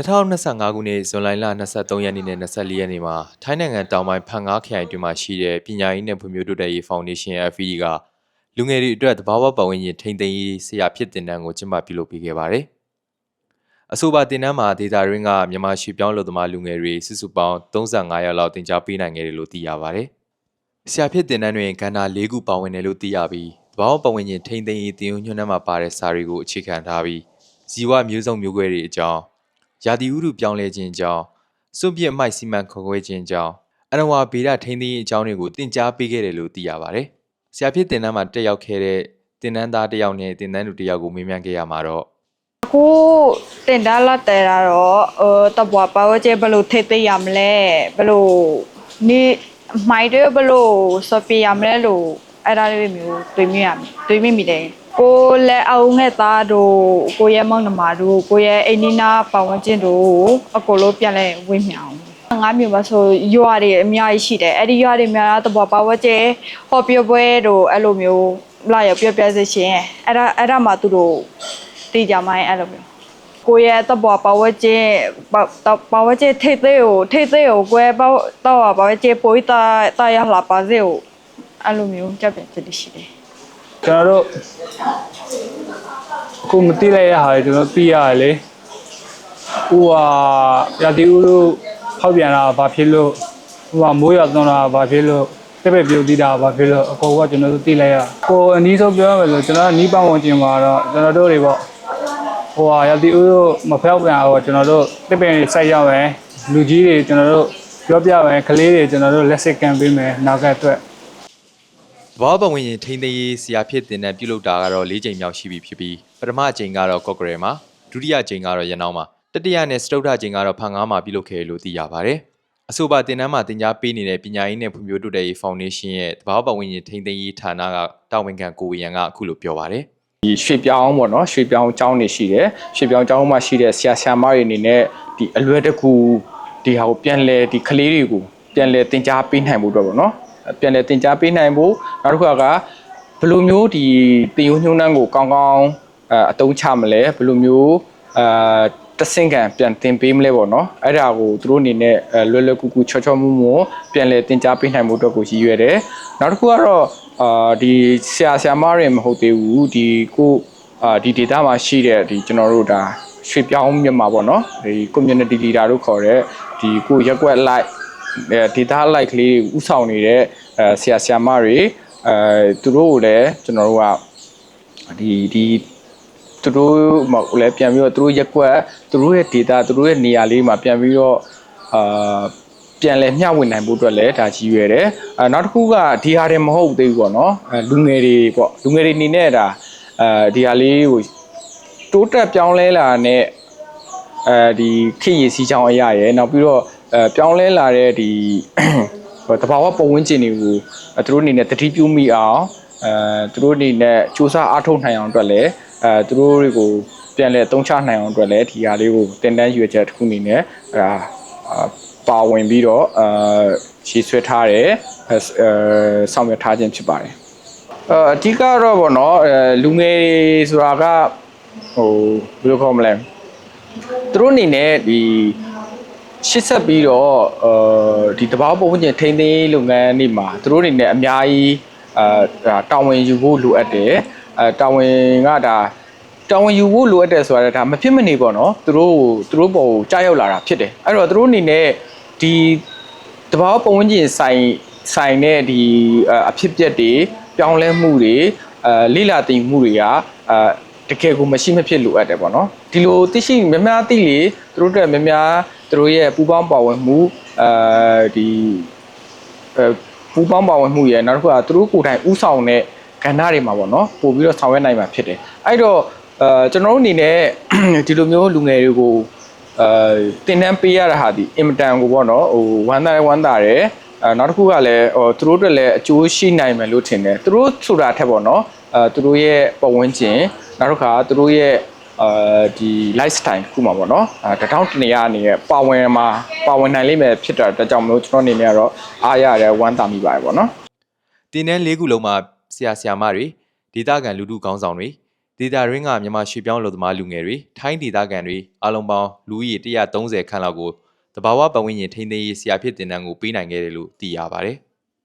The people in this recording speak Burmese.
2025ခုနှစ်ဇွန်လလ23ရက်နေ့နဲ့24ရက်နေ့မှာထိုင်းနိုင်ငံတောင်ပိုင်းဖန်ငါးခရိုင်တွင်မှရှိတဲ့ပညာရေးနဲ့ဖွံ့ဖြိုးတိုးတက်ရေးဖောင်ဒေးရှင်း FED ကလူငယ်တွေအတွက်တဘာဝပတ်ဝန်းကျင်ထိန်းသိမ်းရေးဆရာဖြစ်တင်တန်းကိုကျင်းပပြုလုပ်ပေးခဲ့ပါတယ်။အဆိုပါတင်တန်းမှာဒေတာရင်းကမြန်မာရွှေပြောင်းလူသမားလူငယ်တွေစုစုပေါင်း35ရောက်လောက်တင် जा ပေးနိုင်ခဲ့တယ်လို့သိရပါတယ်။ဆရာဖြစ်တင်တန်းတွင်ကဏ္ဍ၄ခုပါဝင်တယ်လို့သိရပြီးတဘာဝပတ်ဝန်းကျင်ထိန်းသိမ်းရေးတင်ယူညွှန်းနှံမှာပါတဲ့စာတွေကိုအခြေခံထားပြီးဇီဝမျိုးစုံမျိုးကွဲတွေအကြောင်း ရာသီဥတုပြောင်းလဲခြင်းကြောင့်စွန့်ပစ်အမိုက်စီမံခန့်ခွဲခြင်းကြောင့်အနဝါဗေဒထိန်းသိမ်းရေးအကြောင်းတွေကိုတင် जा ပေးခဲ့တယ်လို့သိရပါတယ်။ဆရာဖြစ်တင်တန်းမှာတက်ရောက်ခဲ့တဲ့တင်တန်းသားတစ်ယောက်နဲ့တင်တန်းသူတစ်ယောက်ကိုမေးမြန်းခဲ့ရမှာတော့အခုတင်တာလာတဲတာတော့ဟိုတဘွားပါဝကျဘယ်လို့ထိသိရမလဲဘယ်လို့နေမိုက်တွေဘယ်လို့စပီရမလဲလို့အဲ့ဒါလေးမျိုးတွေးမိရမယ်တွေးမိမိတယ် ကိုလက်အောင်ငဲ့သားတို့ကိုရဲ့မောင်နှမတို့ကိုရဲ့အိနီနာပတ်ဝန်းကျင်တို့အကိုလိုပြန်လဲဝင်းမြောင်ငါမျိုးပါဆိုရွာတွေအများကြီးရှိတယ်အဲ့ဒီရွာတွေများတဘွားပါဝကျဟောပြောပွဲတို့အဲ့လိုမျိုးလာရပြောပြစေရှင်အဲ့ဒါအဲ့ဒါမှသူတို့တေးကြမိုင်းအဲ့လိုမျိုးကိုယ့်ရဲ့တဘောပါဝကျင်းပါဝကျင်းထိတ်သေးကိုထိတ်သေးကိုကိုယ်ပေါ့တော့ပါဝကျင်းပိုးတာတာရလာပါစေကိုအဲ့လိုမျိုးကြပြချက်ရှိတယ် ကျွန်တော်တို့အခုမသိလိုက်ရဟာတွေကျွန်တော်သိရတယ်လေဟိုဟာရာသီဥတုဖောက်ပြန်တာဘာဖြစ်လို့ဟိုဟာမိုးရွာသွန်းတာဘာဖြစ်လို့ပြက်ပြက်ပြုတ်တည်တာဘာဖြစ်လို့အကောကကျွန်တော်တို့သိလိုက်ရကိုအနည်းဆုံးပြောရမယ်ဆိုကျွန်တော်ကနီးပန်းဝင်ကျင်မှာတော့ကျွန်တော်တို့တွေပေါ့ဟိုဟာရာသီဥတုမဖောက်ပြန်အောင်ကျွန်တော်တို့ပြက်ပြက်တွေစိုက်ရမယ်လူကြီးတွေကျွန်တော်တို့ပြောပြမယ်ကလေးတွေကျွန်တော်တို့လက်စစ်ကန်ပေးမယ်နောက်ကအတွက်တ ဘာဝပတ်ဝန်းကျင်ထိန်းသိမ်းရေးဆရာဖြစ်တင်တန်းပြုလုပ်တာကတော့၄ချိန်မြောက်ရှိပြီဖြစ်ပြီးပထမအချိန်ကတော့ကော့ကရဲမှာဒုတိယအချိန်ကတော့ရန်အောင်မှာတတိယနဲ့စတုတ္ထအချိန်ကတော့ဖန်ငါးမှာပြုလုပ်ခဲ့တယ်လို့သိရပါတယ်။အဆိုပါတင်တန်းမှာတင် जा ပေးနေတဲ့ပညာရေးနဲ့ဖွံ့ဖြိုးတိုးတက်ရေးဖောင်ဒေးရှင်းရဲ့တဘာဝပတ်ဝန်းကျင်ထိန်းသိမ်းရေးဌာနကတာဝန်ခံကိုဝေယံကအခုလိုပြောပါတယ်။ဒီရွှေပြောင်းပေါ့နော်ရွှေပြောင်းကျောင်းတွေရှိတယ်ရွှေပြောင်းကျောင်းမှာရှိတဲ့ဆရာဆရာမတွေအနေနဲ့ဒီအလွယ်တကူဒီဟာကိုပြန်လဲဒီကလေးတွေကိုပြန်လဲတင် जा ပေးနိုင်ဖို့အတွက်ပေါ့နော် ပြန်လဲတင် जा ပေးနိုင်ဖို့နောက်တစ်ခုကဘယ်လိုမျိုးဒီတင်ယူညှိုးနှန်းကိုကောင်းကောင်းအအတုံးချမလဲဘယ်လိုမျိုးအာတဆင့်ခံပြန်တင်ပေးမလဲပေါ့နော်အဲ့ဒါကိုသူတို့အနေနဲ့အဲလွယ်လွယ်ကူကူချောချောမွမွပြန်လဲတင် जा ပေးနိုင်ဖို့အတွက်ကိုရည်ရွယ်တယ်နောက်တစ်ခုကတော့အာဒီဆရာဆရာမတွေမဟုတ်သေးဘူးဒီကိုအာဒီ data မှာရှိတဲ့ဒီကျွန်တော်တို့ဒါရွှေပြောင်းမြန်မာပေါ့နော်ဒီ community leader တို့ခေါ်တဲ့ဒီကိုရက်ွက် like အဲ data like ကလေးတွေဥဆောင်နေတဲ့အဲဆရာဆရာမတွေအဲသူတို့ကိုလည်းကျွန်တော်တို့ကဒီဒီသူတို့မဟုတ်လည်းပြန်ပြီးတော့သူတို့ရက်ွက်သူတို့ရဲ့ data သူတို့ရဲ့နေရာလေးမှာပြန်ပြီးတော့အာပြန်လဲမျှဝေနိုင်ဖို့အတွက်လည်းဒါကြီးရွယ်တယ်အဲနောက်တစ်ခုကဒီဟာတွေမဟုတ်သေးဘူးပေါ့နော်အဲလူငယ်တွေပေါ့လူငယ်တွေအနေနဲ့ဒါအဲဒီဟာလေးကိုတိုးတက်ပြောင်းလဲလာတဲ့အဲဒီခေတ်ရည်စီးချောင်းအရာရယ်နောက်ပြီးတော့ အဲပြောင်းလဲလာတဲ့ဒီဟိုတဘာဝပတ်ဝန်းကျင်တွေကိုအဲသူတို့အနေနဲ့တတိပြုမိအောင်အဲသူတို့အနေနဲ့စူးစမ်းအားထုတ်နိုင်အောင်အတွက်လည်းအဲသူတို့တွေကိုပြန်လဲအသုံးချနိုင်အောင်အတွက်လည်းဒီဟာလေးကိုတင်တန်းရွေချက်တစ်ခုအနေနဲ့အဲဒါအာပါဝင်ပြီးတော့အာရှေ့ဆွဲထားတယ်အဲအဲဆောင်ရွက်ထားခြင်းဖြစ်ပါတယ်အအဓိကတော့ဗောနော်အဲလူငယ်တွေဆိုတာကဟိုဘယ်လိုခေါ်မလဲသူတို့အနေနဲ့ဒီ ရှစ်ဆက်ပြီးတော့အဲဒီတဘာဝပုံဝန်းကျင်ထိန်းသိမ်းရေးလုပ်ငန်းတွေမှာသူတို့အနေနဲ့အများကြီးအာဒါတာဝန်ယူဖို့လိုအပ်တယ်အဲတာဝန်ကဒါတာဝန်ယူဖို့လိုအပ်တယ်ဆိုတာဒါမဖြစ်မနေပေါ့နော်သူတို့သူတို့ပေါ်ကိုကြားရောက်လာတာဖြစ်တယ်အဲ့တော့သူတို့အနေနဲ့ဒီတဘာဝပုံဝန်းကျင်ဆိုင်ဆိုင်တဲ့ဒီအအဖြစ်အပျက်တွေပြောင်းလဲမှုတွေအဲလိလာတင်မှုတွေကအာတကယ်ကိုမရှိမဖြစ်လိုအပ်တယ်ပေါ့နော်ဒီလိုသိရှိများများသိလေသူတို့အတွက်များများ သူတို့ရဲ့ပူပေါင်းပါဝင်မှုအဲဒီအဲပူပေါင်းပါဝင်မှုရဲ့နောက်တစ်ခုကသူတို့ကိုယ်တိုင်ဥဆောင်တဲ့ကဏ္ဍတွေမှာပေါ့နော်ပို့ပြီးတော့ဆောင်ရွက်နိုင်မှာဖြစ်တယ်အဲ့တော့အဲကျွန်တော်တို့အနေနဲ့ဒီလိုမျိုးလူငယ်တွေကိုအဲတင်တန်းပေးရတာဟာဒီအင်မတန်ကိုပေါ့နော်ဟိုဝမ်းသာဝမ်းသာတယ်အဲနောက်တစ်ခုကလည်းဟိုသူတို့အတွက်လည်းအကျိုးရှိနိုင်မယ်လို့ထင်တယ်သူတို့ဆိုတာထက်ပေါ့နော်အဲသူတို့ရဲ့ပတ်ဝန်းကျင်နောက်တစ်ခါသူတို့ရဲ့ အာဒီ lifestyle တစ်ခုမှာပေါ့နော်အဲတထောင်တနေရအနေနဲ့ပါဝင်မှာပါဝင်နိုင်လိမ့်မယ်ဖြစ်တာတကြောင်မလို့ကျွန်တော်အနေနဲ့ကတော့အားရတယ်ဝမ်းသာမိပါတယ်ပေါ့နော်တင်တန်း၄ခုလုံးမှာဆရာဆရာမတွေဒေသခံလူထုခေါင်းဆောင်တွေဒေတာရင်းကမြန်မာရွှေပြောင်းလူသမားလူငယ်တွေထိုင်းဒေသခံတွေအလုံးပေါင်းလူဦးရေ130ခန့်လောက်ကိုတဘာဝပတ်ဝန်းကျင်ထိန်းသိမ်းရေးဆရာဖြစ်တင်တန်းကိုပေးနိုင်ခဲ့တယ်လို့သိရပါတယ်။